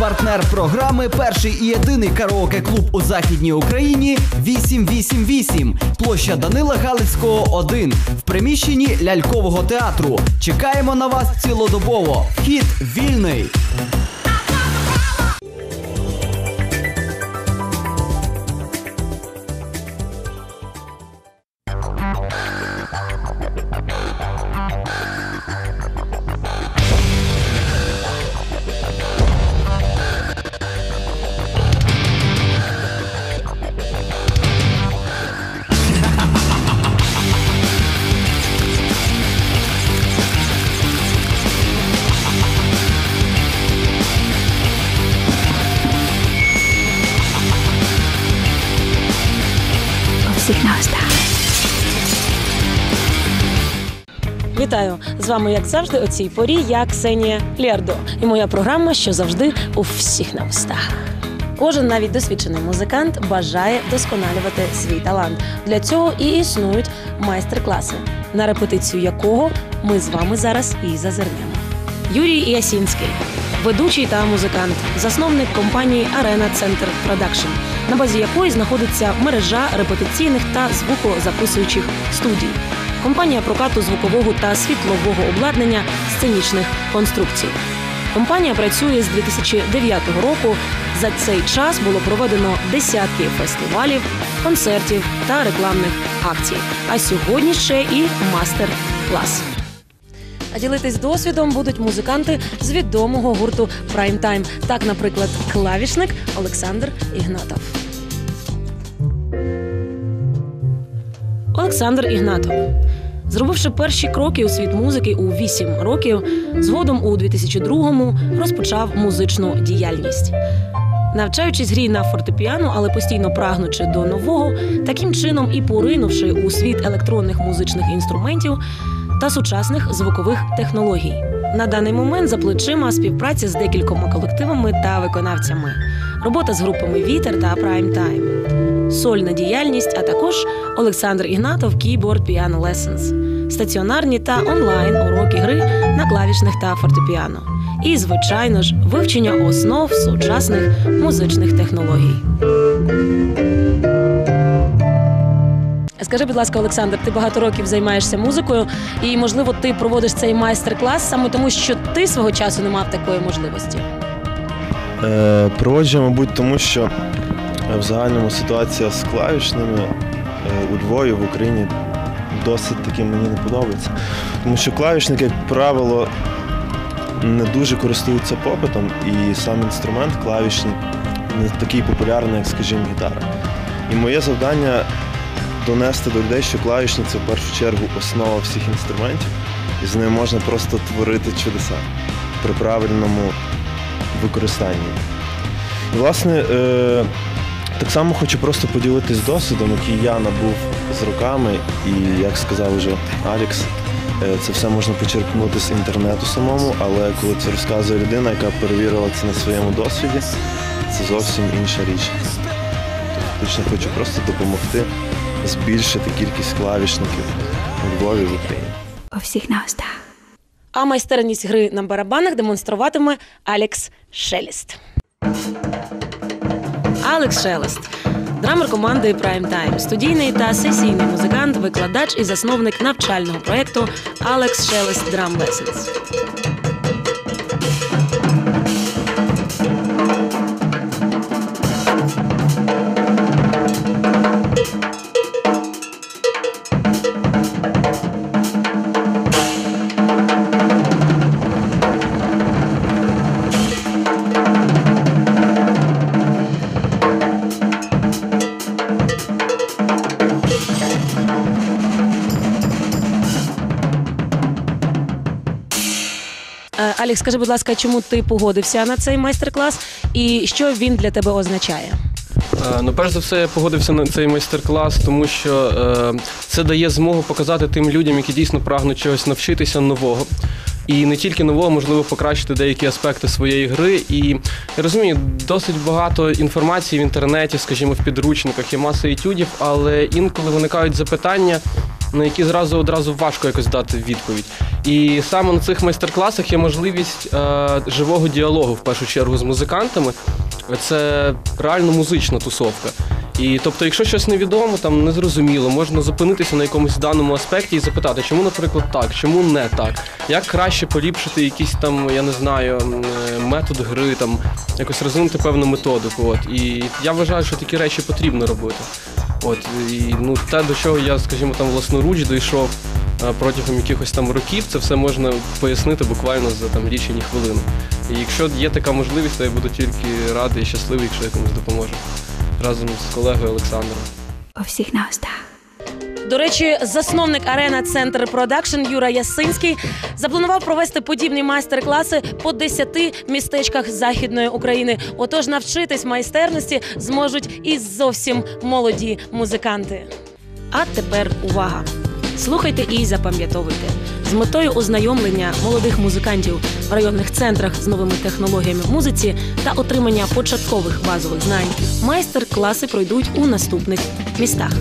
Партнер програми перший і єдиний караоке-клуб у західній Україні 888. Площа Данила Галицького 1 в приміщенні лялькового театру. Чекаємо на вас цілодобово. Вхід вільний. Вітаю з вами, як завжди, о цій порі. Я Ксенія Лєрдо. І моя програма, що завжди у всіх на устах. Кожен навіть досвідчений музикант бажає вдосконалювати свій талант. Для цього і існують майстер-класи, на репетицію якого ми з вами зараз і зазирнемо. Юрій Ясінський, ведучий та музикант, засновник компанії Арена Центр Продакшн, на базі якої знаходиться мережа репетиційних та звукозаписуючих студій. Компанія прокату звукового та світлового обладнання сценічних конструкцій. Компанія працює з 2009 року. За цей час було проведено десятки фестивалів, концертів та рекламних акцій. А сьогодні ще і мастер-клас. А ділитись досвідом будуть музиканти з відомого гурту Time. Так, наприклад, клавішник Олександр Ігнатов. Олександр Ігнатов. Зробивши перші кроки у світ музики у 8 років, згодом у 2002-му розпочав музичну діяльність. Навчаючись грі на фортепіано, але постійно прагнучи до нового, таким чином і поринувши у світ електронних музичних інструментів та сучасних звукових технологій. На даний момент за плечима співпраця з декількома колективами та виконавцями, робота з групами Вітер та Prime Time, сольна діяльність, а також Олександр Ігнатов Keyboard Piano Lessons, стаціонарні та онлайн уроки гри на клавішних та фортепіано. І, звичайно ж, вивчення основ сучасних музичних технологій. Скажи, будь ласка, Олександр, ти багато років займаєшся музикою, і можливо ти проводиш цей майстер-клас саме тому, що ти свого часу не мав такої можливості. Е, проводжу, мабуть, тому що в загальному ситуація з клавішними у Львові, в Україні досить таки мені не подобається. Тому що клавішники, як правило, не дуже користуються попитом, і сам інструмент клавішний не такий популярний, як, скажімо, гітара. І моє завдання донести до людей, що клавішні це в першу чергу основа всіх інструментів, і з ними можна просто творити чудеса при правильному використанні. І, власне, е, так само хочу просто поділитись досвідом, який я набув з руками, і як сказав вже Алікс, е, це все можна почерпнути з інтернету самому, але коли це розказує людина, яка перевірила це на своєму досвіді, це зовсім інша річ. Точно хочу просто допомогти збільшити кількість клавішників у Львові в Україні. У всіх на устах. А майстерність гри на барабанах демонструватиме Алекс Шелест. Алекс Шелест. Драмер команди Prime Time, студійний та сесійний музикант, викладач і засновник навчального проєкту Алекс Шелест Драм Lessons. Е, Алекс, скажи, будь ласка, чому ти погодився на цей майстер-клас і що він для тебе означає? Е, Ну, перш за все, я погодився на цей майстер-клас, тому що е, це дає змогу показати тим людям, які дійсно прагнуть чогось навчитися нового. І не тільки нового, можливо, покращити деякі аспекти своєї гри. І я розумію, досить багато інформації в інтернеті, скажімо, в підручниках, є маса етюдів, але інколи виникають запитання, на які зразу одразу важко якось дати відповідь. І саме на цих майстер-класах є можливість е, живого діалогу в першу чергу з музикантами. Це реально музична тусовка. І тобто, якщо щось невідомо, там незрозуміло, можна зупинитися на якомусь даному аспекті і запитати, чому, наприклад, так, чому не так, як краще поліпшити якийсь там, я не знаю, е, метод гри, там якось розвинути певну методику. От і я вважаю, що такі речі потрібно робити. От і ну те, до чого я, скажімо, там власноруч дійшов е, протягом якихось там років, це все можна пояснити буквально за там лічені хвилини. І якщо є така можливість, то я буду тільки радий і щасливий, якщо я комусь допоможу разом з колегою Олександром. По всіх на устах. До речі, засновник арена Центр Продакшн Юра Ясинський запланував провести подібні майстер-класи по 10 містечках західної України. Отож, навчитись майстерності зможуть і зовсім молоді музиканти. А тепер увага! Слухайте і запам'ятовуйте. З метою ознайомлення молодих музикантів в районних центрах з новими технологіями в музиці та отримання початкових базових знань майстер-класи пройдуть у наступних містах: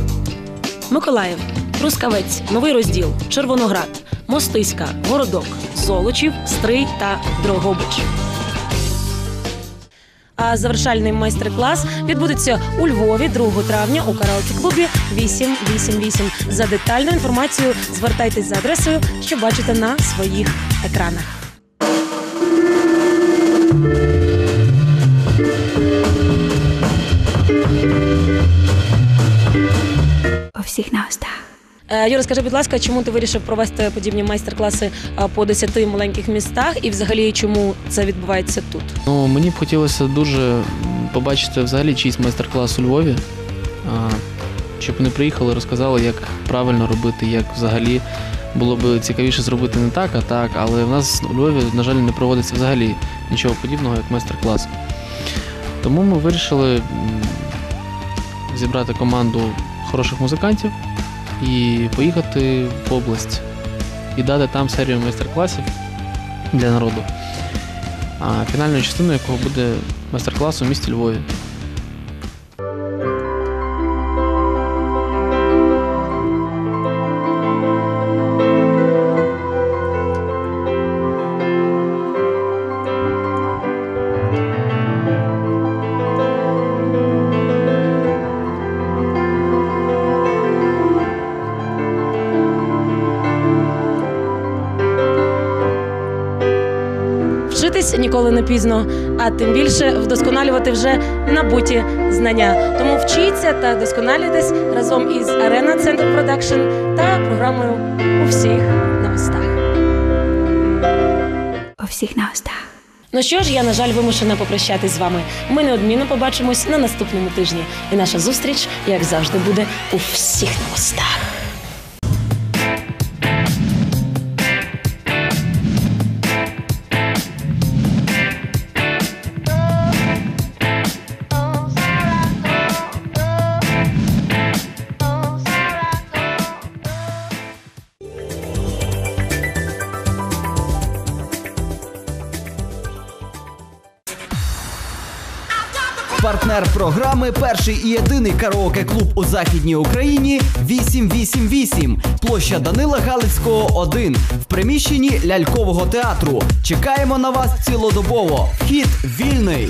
Миколаїв, Трускавець, Новий Розділ, Червоноград, Мостиська, Городок, Золочів, Стрий та Дрогобич. А завершальний майстер-клас відбудеться у Львові 2 травня у караоке-клубі 888. За детальну інформацію звертайтесь за адресою, що бачите на своїх екранах. Всіх на устах. Е, Юра, скажи, будь ласка, чому ти вирішив провести подібні майстер-класи е, по 10 маленьких містах, і взагалі чому це відбувається тут? Ну, мені б хотілося дуже побачити взагалі чийсь майстер-клас у Львові, щоб вони приїхали, розказали, як правильно робити, як взагалі було б цікавіше зробити не так, а так. Але в нас у Львові, на жаль, не проводиться взагалі нічого подібного, як майстер-клас. Тому ми вирішили зібрати команду хороших музикантів і поїхати в область і дати там серію майстер-класів для народу. А фінальною частиною якого буде майстер-клас у місті Львові. Вчитись ніколи не пізно, а тим більше вдосконалювати вже набуті знання. Тому вчіться та досконалюйтесь разом із Арена Центр Продакшн та програмою у всіх на устах. У всіх на устах. Ну що ж, я на жаль вимушена попрощатись з вами. Ми неодмінно побачимось на наступному тижні. І наша зустріч, як завжди, буде у всіх на устах. Партнер програми перший і єдиний караоке-клуб у західній Україні 888. Площа Данила Галицького 1 в приміщенні лялькового театру. Чекаємо на вас цілодобово. Вхід вільний.